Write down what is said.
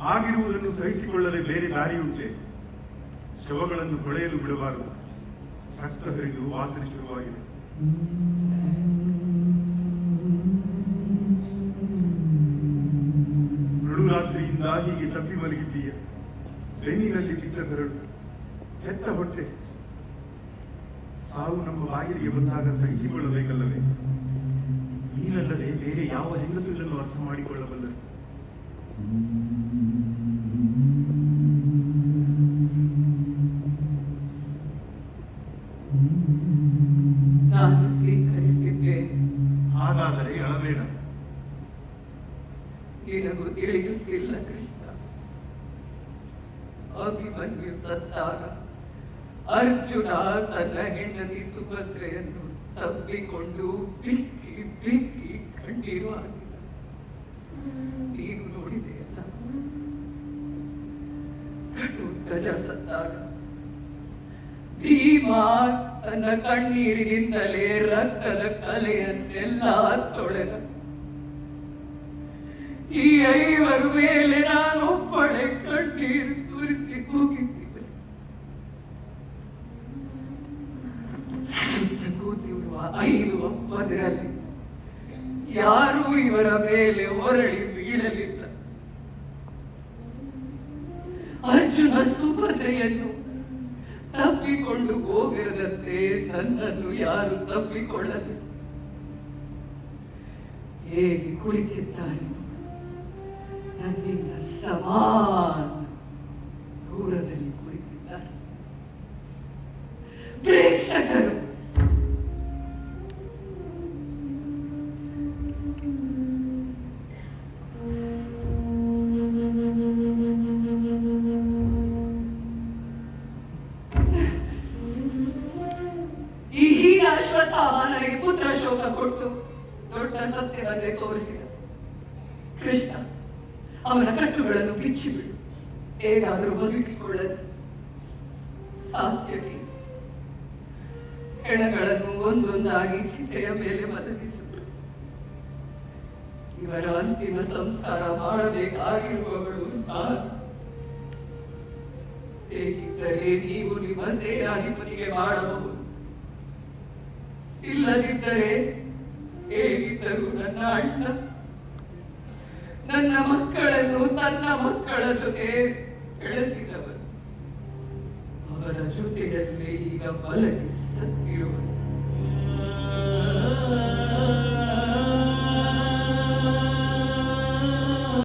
ಆಗಿರುವುದನ್ನು ಸಹಿಸಿಕೊಳ್ಳದೆ ಬೇರೆ ದಾರಿಯುಂಟೆ. ಶವಗಳನ್ನು ಹೊಳೆಯಲು ಬಿಡಬಾರದು. ರಕ್ತ ಹರಿದು ವಾಸನೆ ಶುರುವಾಗಿದೆ ನಡುರಾತ್ರಿಯಿಂದ ಹೀಗೆ ತಪ್ಪಿ ಮಲಗಿದ್ದೀಯ? ಬೆನ್ನಿನಲ್ಲಿ ಬಿದ್ದ ಬೆರಳು ಹೆತ್ತ ಹೊಟ್ಟೆ. ಸಾವು ನಮ್ಮ ಬಾಗಿಲಿಗೆ ಬಂದಾಗ ಸಹಿಸಿಕೊಳ್ಳಬೇಕಲ್ಲವೇ? ನೀನಲ್ಲದೆ ಬೇರೆ ಯಾವ ಹೆಂಗಸುಗಳನ್ನು ಅರ್ಥ ಮಾಡಿಕೊಳ್ಳಬಲ್ಲರು? ಹಾಗಾದರೆ ಅಳಬೇಡ ನಿನಗೂ ತಿಳಿಯುತ್ತಿಲ್ಲ ಕೃಷ್ಣ. ಅಭಿಮನ್ಯು ಸತ್ತಾಗ ಅರ್ಜುನ ತನ್ನ ಹೆಂಡತಿ ಸುಭದ್ರೆಯನ್ನು ತಬ್ಬಿಕೊಂಡು ಬಿಕ್ಕಿ ಬಿಕ್ಕಿ ಕಣ್ಣೀರು ಹಾಕಿದ ನೀನು ನೋಡಿದೆಯಲ್ಲ ಗಜ ಸತ್ತಾಗ ಭೀಮ ತನ್ನ ಕಣ್ಣೀರಿನಿಂದಲೇ ರಕ್ತದ ಕಲೆಯನ್ನೆಲ್ಲ ತೊಳೆದ. ಈ ಐವರ ಮೇಲೆ ನಾನೊಬ್ಬಳೆ ಕಣ್ಣೀರು ಸುರಿಸಿ ಸುತ್ತ ಕೂತಿರುವ ಐದು ಒಪ್ಪದರಲ್ಲಿ ಯಾರೂ ಇವರ ಮೇಲೆ ಹೊರಳಿ ಬೀಳಲಿಲ್ಲ. ಅರ್ಜುನ ಸುಭದ್ರೆಯನ್ನು ತಪ್ಪಿಕೊಂಡು ಹೋಗಿರದಂತೆ ನನ್ನನ್ನು ಯಾರು ತಪ್ಪಿಕೊಳ್ಳಲಿ. ಹೇಗೆ ಕುಳಿತಿದ್ದಾರೆ ನನ್ನಿಂದ ಸಮಾನ ದೂರದಲ್ಲಿ ಕುಳಿತಿದ್ದಾರೆ. ಪ್ರೇಕ್ಷಕರು ಈ ಹೀನ ಅಶ್ವತ್ಥಾಮ ನನಗೆ ಪುತ್ರ ಶೋಕ ಕೊಟ್ಟು ದೊಡ್ಡ ಸತ್ಯವನ್ನೇ ತೋರಿಸಿದ ಕೃಷ್ಣ ಅವನ ಕಟ್ಟುಗಳನ್ನು ಬಿಚ್ಚಿಬಿಡು. ಹೇಗಾದರೂ ಬದುಕಿಕೊಳ್ಳಲು. ಸಾಧ್ಯತೆ. ಹೆಣಗಳನ್ನು ಒಂದೊಂದಾಗಿ ಚಿತೆಯ ಮೇಲೆ ಬದಲಿಸು ಇವರ ಅಂತಿಮ ಸಂಸ್ಕಾರ ಮಾಡಬೇಕಾಗಿರುವವಳು ನಾನು ಹೇಗಿದ್ದರೆ ನೀವು ನಿಮ್ಮ ಸೇನಾಧಿಪತಿಗೆ ಮಾಡಬಹುದು ಇಲ್ಲದಿದ್ದರೆ ಹೇಗಿದ್ದರು ನನ್ನ ಅಣ್ಣ ನನ್ನ ಮಕ್ಕಳನ್ನು ತನ್ನ ಮಕ್ಕಳ ಜೊತೆ ಬೆಳೆಸಿದವರು ಅವರ ಜೊತೆಯಲ್ಲಿ ಈಗ ಮಲಗಿ